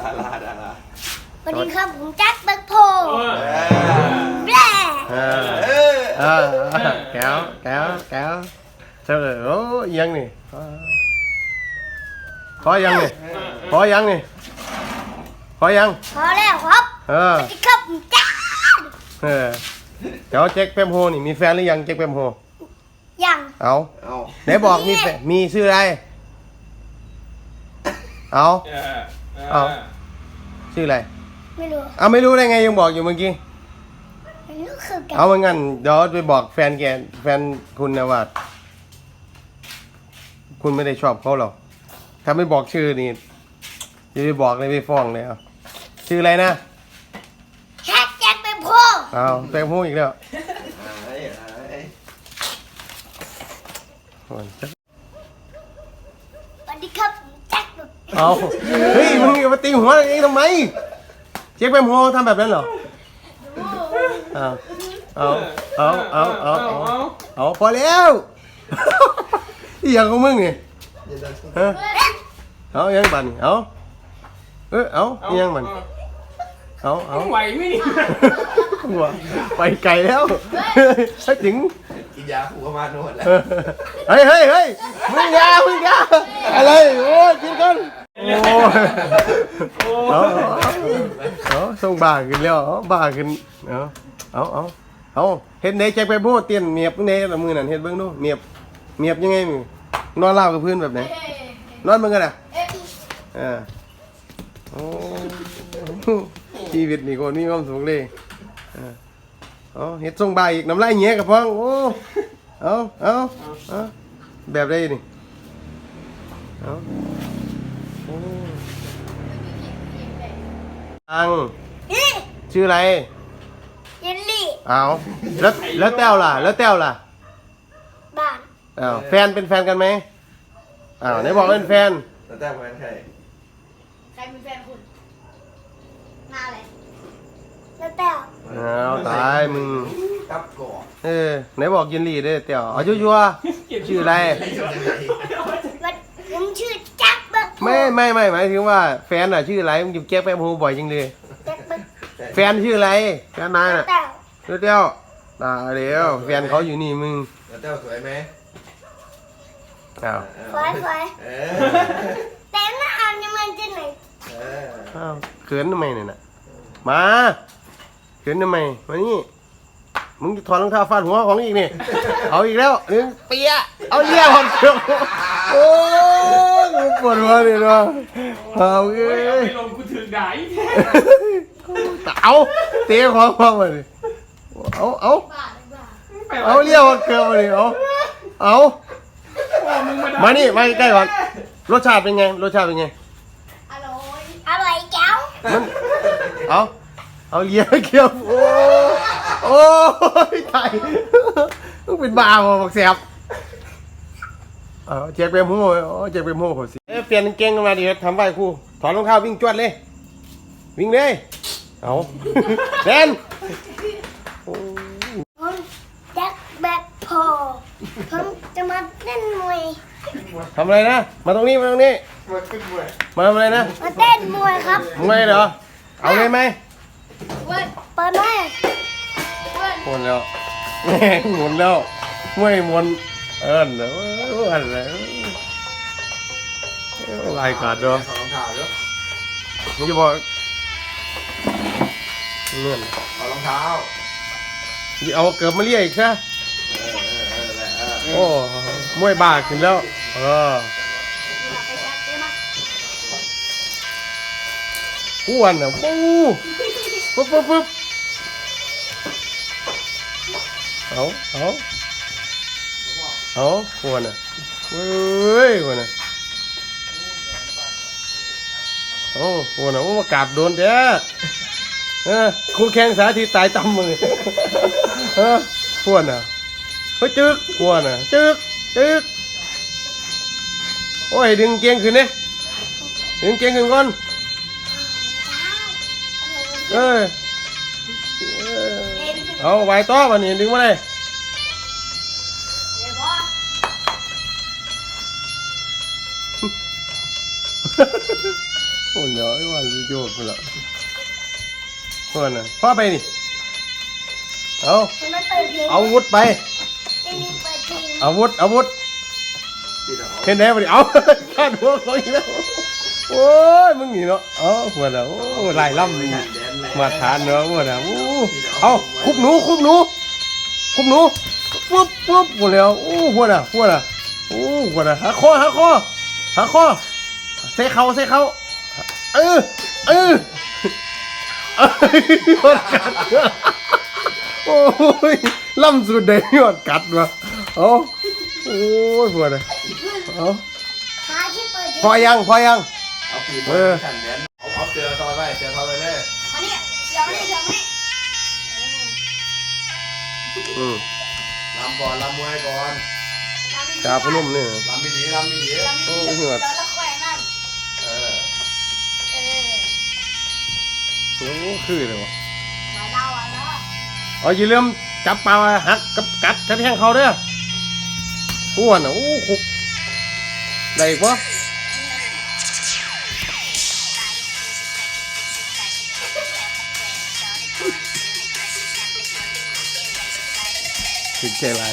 ดาราดาราสวัสดีครับผมแจ็คแบ็คโพเออแร่เออเออเออแก้วแก้วแก้วเจอโอ้ยังนี่พอยังนี่พอยังนี่พอยังพอแล้วครับเออสวัสดีครับผมแจ็คเออเดี๋ยวแจ็คเปมโฮนี่มีแฟนหรือยังแจ็คเปมโฮยังเอาเอาไหนบอกมีแฟนมีชื่ออะไรเอาเออเอาชื่ออะไรไม่รู้เอาไม่รู้ได้ไงยังบอกอยู่เมื่อกี้ไม่รู้คือกันเอาเหมือนกันเดี๋ยวไปบอกแฟนแกแฟนคุณนะว่าคุณไม่ได้ชอบเขาหรอกถ้าไม่บอกชื่อนี่จะไปบอกเลยไปฟ้องเลยเอาชื่ออะไรนะแจ็คแจ็คแบ็คโพเอาแปลงพูดอีกแล้วไอ้ไอ้โอ้ย สวัสดีครับผมแจ็คแบ็คโพ เอาเฮ้ยมึงอย่ามาตีหัวเองทำไมเจ๊กแปมโฮทำแบบนั้นเหรอเอาเอาเอาเอาเอาเอาเอาพอแล้วอีหยังของมึงนี่อย่าดันฮะเอาอีหยังบันเอาเออเอาอีหยังบันเอาเอาไหวไหมนี่หัวไปไกลแล้วให้ถึงกินยาขู่ก็มาโน่นแล้วเฮ้ยเฮ้ยเฮ้ยมึงอยามึงอยาอะไรโอ้ยกินกัน โอ้ยเอาเอาเอาส่งบ้าขึ้นแล้วเอาบ้าขึ้นเอาเอาเอาเอาเห็นไหนแจ็คไปโบ้เตียนเมียบเนละมือนั่นเห็นเบิ่งดูเมียบเมียบยังไงมึงนอนเล่ากับพื้นแบบไหนนอนมึงกันอะเออโอ้ชีวิตนี่คนมีความสุขเลยเออเอาเฮ็ดส่งบ้าอีกน้ำลายเงี้ยกับพ้องโอ้เอาเอาเอาแบบไรนี่เอา อ้ตังนี่ชื่ออะไร เยลลี่เอาแล้วแล้วแต้วล่ะ แล้วแต้วล่ะบ้านอ้าวแฟนเป็นแฟนกันไหมอ้าวไหนบอกเป็นแฟน แล้วแต่แฟนใครใครเป็นแฟนคุณหน้าอะไรแล้วแต่อ้าวตายมึงกับก่อนเออไหนบอกยินดีเด้อแต้วเอาชัวร์ๆชื่ออะไรวันผมชื่อแจ็คแบ็คโพ ไม่ไม่ไม่หมายถึงว่าแฟนอะชื่ออะไรมึงหยิบแก๊กแป๊บโฮบ่อยจริงเลย แจ็คแบ็คแฟนชื่ออะไรแฟนนายน่ะแต่แล้วแต้วตายแล้วแฟนเขาอยู่นี่มึงแล้วแต่สวยไหมอ้าวสวยสวยเออแต่หน้าอ่านยังมันจะไหนเอออ้าวเขินทำไมเนี่ยน่ะมาเขินทำไมมานี่มึงจะถอดรองเท้าฟาดหัวของอีกนี่เอาอีกแล้วหนึ่งเปียะเอาเลี้ยวเกือบโอ้ยกู ปวดหัวเลยเนาะเอาเอ้ยเอายไปลงกูถือได้เอาเตะของพ่อมาดิเอาเอาเลยบ้าเอาเลี้ยวเกือบมาดิเอาเอามานี่มาใกล้ก่อนรสชาติเป็นไงรสชาติเป็นไงอร่อยอร่อยแก้วมันเอาเอาเลี้ยเกือบโอ้โอ้ยตายมึงเป็นบ้าบ่บอกแสบ เอาเจ็บไปหมูโอ้เจ็บไปหมูเขาสิเอ้ยเปลี่ยนกางเกงกันมาดิทำไหวครูถอดรองเท้าวิ่งจวดเลย วิ่งเลย เอาเล่นโอ้ผมแจ็คแบ็คโพผมจะมาเล่นมวยทำอะไรนะ มาตรงนี้มาตรงนี้ มาขึ้นมวยมาทำอะไรนะมาเต้นมวยครับมึงไม่เหรอ เอาเลยไหมเปิดเปิดไหมหมุนแล้วแม่งหมุนแล้วไม่หมุนเอิ้นเด้อเอิ้นเลายการเด้อของเท้าด้วยมึงจะบอกเลื่อนขอารองเท้าเอาเกือบมาเรียกอีกใช่เออเออเออแหละโอ้มวยบ้าขึ้นแล้ว เอออ้วนอะปูปุ๊บปุ๊บปุ๊บเอาเอา เอาอ้วนอะเฮ้ยอ้วนอะโอ้อ้วนอะโอ้มากราบโดนแท้เออครูแข่งสาธิตตายตำมือเอออ้วนอะเฮ้ยจึกกลัวน่ะจึกจึกโอ้ยดึงเกียงขึ้นเนี่ยดึงเกียงขึ้นก่อนเออเออเอาไว้ต่อวันนี้ดึงมาเลย โอ้เดี๋ยวไอ้วันโยกไปละพ่อน่ะพ่อไปนี่ เอาทำไมเปิดเพลงเอาอาวุธไป ไม่มีเปิดเพลงอาวุธอาวุธที่เราเห็นไหมไปดิเอาคาดหัวเขาอีกแล้วโอ้ยมึงนี่เนาะเอาหัวน่ะโอ้ลายล่ำนี่มาทานเนาะหัวน่ะโอ้เอาคุบหนูคุบหนูคุบหนูปุ๊บปุ๊บหมดแล้วโอ้หัวน่ะหัวน่ะโอ้หัวน่ะหาคอหาคอหาคอ ใส่เข่าใส่เข่าเออเออเออยอดกัดโอ้ยล่ำสุดเดียอดกัดวะเอาโอ้ยหัวน่ะเอาหาที่เปิดเพลงพอยังพอยังเอาปีเออขันแดนเอาเอาเสือทอยไปเสือทอยไปเลยมาเนี่ยเดี๋ยวมาเนี่ยเดี๋ยวมาเนี่ยอืมลำก่อนลำมวยก่อน จ่าพนุ่มนี่ลำไม่ดีลำไม่ดีเรามีโอ้เดี๋ยวเหงื่อ โอ้คือเลยวะมาเดาอะเนาะเอาอย่าลืมจับปลาหักกับกัดกระแทงเขาเด้ออ้วนอะโอ้คุกได้อีกวะถึงใจร้าย